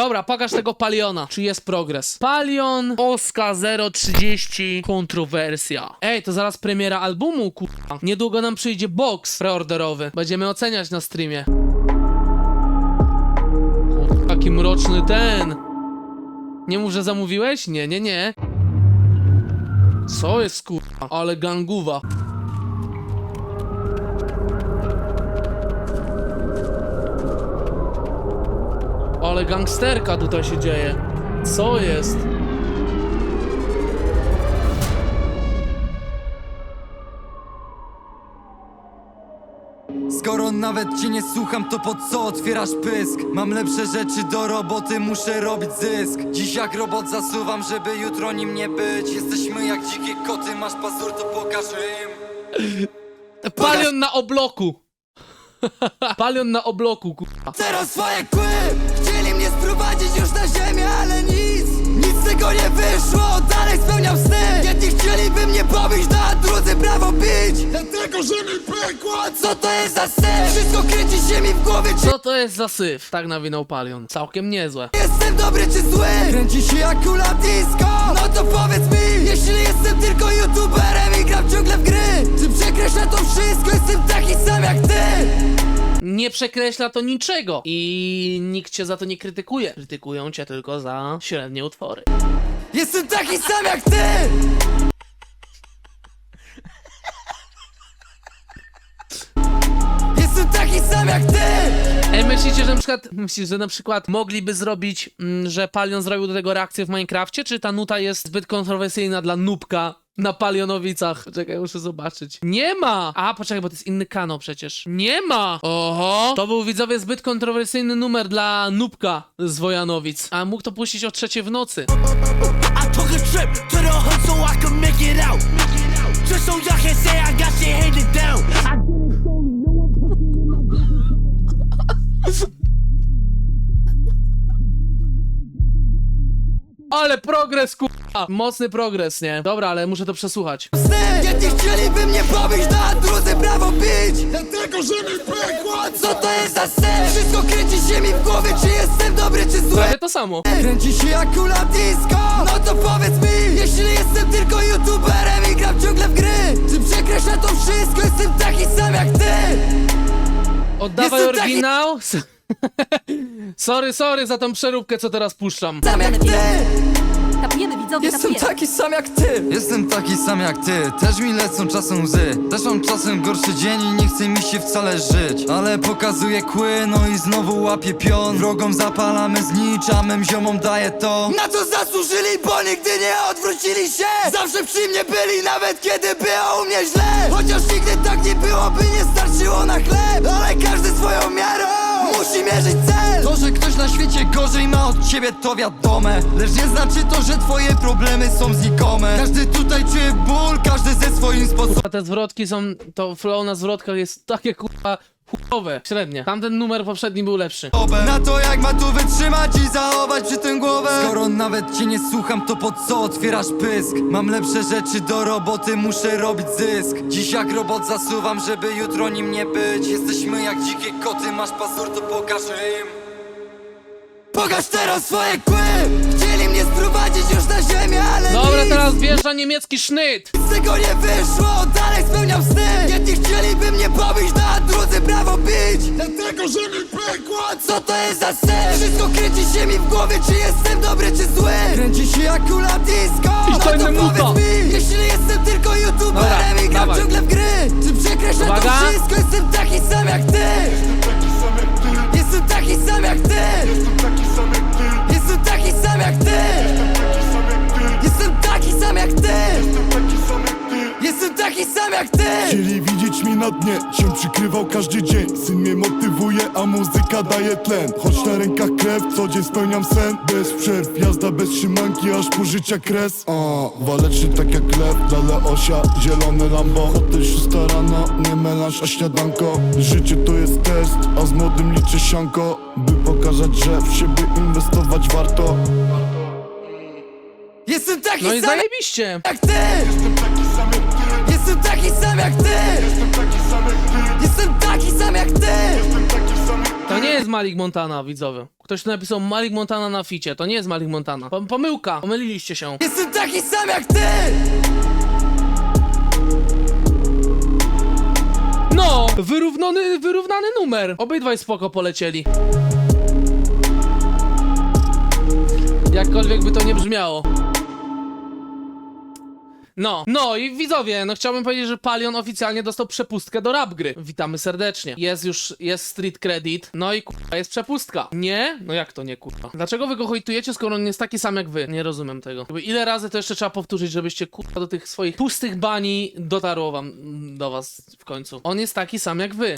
Dobra, pokaż tego Paliona. Czy jest progres? Palion Oska 030 kontrowersja. Ej, to zaraz premiera albumu, kurwa. Niedługo nam przyjdzie box preorderowy. Będziemy oceniać na streamie. Kurwa, Taki mroczny ten. Nie mów, że zamówiłeś? Nie, nie, nie. Co jest kurwa? Ale ganguwa. Ale gangsterka tutaj się dzieje. Co jest? Skoro nawet cię nie słucham, to po co otwierasz pysk? Mam lepsze rzeczy do roboty, muszę robić zysk Dziś jak robot zasuwam, żeby jutro nim nie być Jesteśmy jak dzikie koty, masz pazur, to pokaż im Palion na obloku. Palion na obloku, kurwa. Teraz swoje kły sprowadzić już na ziemię, ale nic Nic z tego nie wyszło, dalej spełniam sny Jedni chcieliby mnie pobić, no a drudzy brawo bić Dlatego, że mi pękło Co to jest za sen? Wszystko kręci się mi w głowie, czy Co to jest za syf? Tak nawinął Palion. Całkiem niezłe. jestem dobry czy zły? Kręci się jak kula disco No to powiedz mi Jeśli jestem tylko youtuberem i gram ciągle w gry Czy przekreślę to wszystko? Jestem Nie przekreśla to niczego. I nikt cię za to nie krytykuje. Krytykują cię tylko za średnie utwory. Jestem taki sam jak ty Jestem taki sam jak ty Ej, myślicie, że na przykład, myślisz, że na przykład mogliby zrobić, mm, że Palion zrobił do tego reakcję w Minecrafcie, czy ta nuta jest zbyt kontrowersyjna dla nubka na Palionowicach? Czekaj, muszę zobaczyć. Nie ma! A, poczekaj, bo to jest inny kanał przecież. Nie ma! Oho! To był widzowie zbyt kontrowersyjny numer dla nubka z Wojanowic. A mógł to puścić o trzeciej w nocy. I took a trip to the hood so I could make it out. Just so y'all can say I got shit handed down. I did it slowly, no one put it in my business. Ale progres, kurwa! Mocny progres, nie? Dobra, ale muszę to przesłuchać. sny Jedni chcieliby mnie pobić, a drudzy brawo bić Dlatego, że mi pękło Co to jest za sen? Wszystko kręci się mi w głowie, czy jestem dobry czy zły Prawie to samo. Kręci się jak kula disco No to powiedz mi Jeśli jestem tylko youtuberem i gram ciągle w gry Czy przekreślę to wszystko? Jestem taki sam jak ty Oddawaj Jestem taki- oryginał. sorry, sorry za tą przeróbkę, co teraz puszczam. Sam jak ty widzowie, Jestem tapujemy. taki sam jak ty. Jestem taki sam jak ty. Też mi lecą czasem łzy. Też mam czasem gorszy dzień i nie chce mi się wcale żyć. Ale pokazuję kły, no i znowu łapię pion. Wrogom zapalamy znicz, a mym ziomom daję to. Na co zasłużyli, bo nigdy nie odwrócili się. Zawsze przy mnie byli, nawet kiedy było u mnie źle. Chociaż nigdy tak nie było, by nie starczyło na chleb. Ale każdy swoją miarą musi mierzyć cel! To, że ktoś na świecie gorzej ma od ciebie to wiadome. Lecz nie znaczy to, że twoje problemy są znikome. Każdy tutaj czuje ból, każdy ze swoim sposobem. A te zwrotki są, to flow na zwrotkach jest takie kurwa chujowe, średnie. Tamten numer poprzedni był lepszy. Na to jak ma tu wytrzymać i zachować przy tym głowę Skoro nawet cię nie słucham, to po co otwierasz pysk? Mam lepsze rzeczy do roboty, muszę robić zysk Dziś jak robot zasuwam, żeby jutro nim nie być Jesteśmy jak dzikie koty, masz pazur, to pokaż im Pokaż teraz swoje kły sprowadzić już na ziemię, ale Dobra, nic teraz wjeżdża niemiecki sznyt. z tego nie wyszło, dalej spełniam sny Jedni chcieliby mnie pobić, no a drudzy brawo bić Dlatego, że mi pękło Co to jest za sen? Wszystko kręci się mi w głowie, czy jestem dobry czy zły Kręci się jak kula disco I No to to inny muta. powiedz mi Jeśli jestem tylko youtuberem Dobra, i gram dawaj. ciągle w gry Czy przekreślę to Uwaga. wszystko? Jestem taki sam jak ty Jestem taki sam jak ty sam jak ty! Chcieli widzieć mnie na dnie, się przykrywał każdy dzień. Syn mnie motywuje, a muzyka daje tlen. Choć na rękach krew, co dzień spełniam sen. Bez przerw, jazda bez trzymanki, aż po życia kres. A, waleczny tak jak lew, dla Leosia, zielony Lambo Hotel szósta rano, nie melanż, a śniadanko. Życie to jest test, a z młodym liczę sianko. By pokazać, że w siebie inwestować warto. Jestem taki No i sam zajebiście. jak ty! Jestem taki sam jak ty Jestem taki sam jak ty To nie jest Malik Montana, widzowie. Ktoś tu napisał Malik Montana na ficie. To nie jest Malik Montana. Pom- pomyłka. Pomyliliście się. Jestem taki sam jak ty! No! Wyrównany, wyrównany numer. Obydwaj spoko polecieli. Jakkolwiek by to nie brzmiało. No, no i widzowie, no chciałbym powiedzieć, że Palion oficjalnie dostał przepustkę do rap gry. Witamy serdecznie. Jest już, jest street credit, no i kurwa jest przepustka. Nie? No jak to nie kurwa? Dlaczego wy go hojtujecie, skoro on jest taki sam jak wy? Nie rozumiem tego. Ile razy to jeszcze trzeba powtórzyć, żebyście kurwa do tych swoich pustych bani dotarło wam, do was w końcu. On jest taki sam jak wy.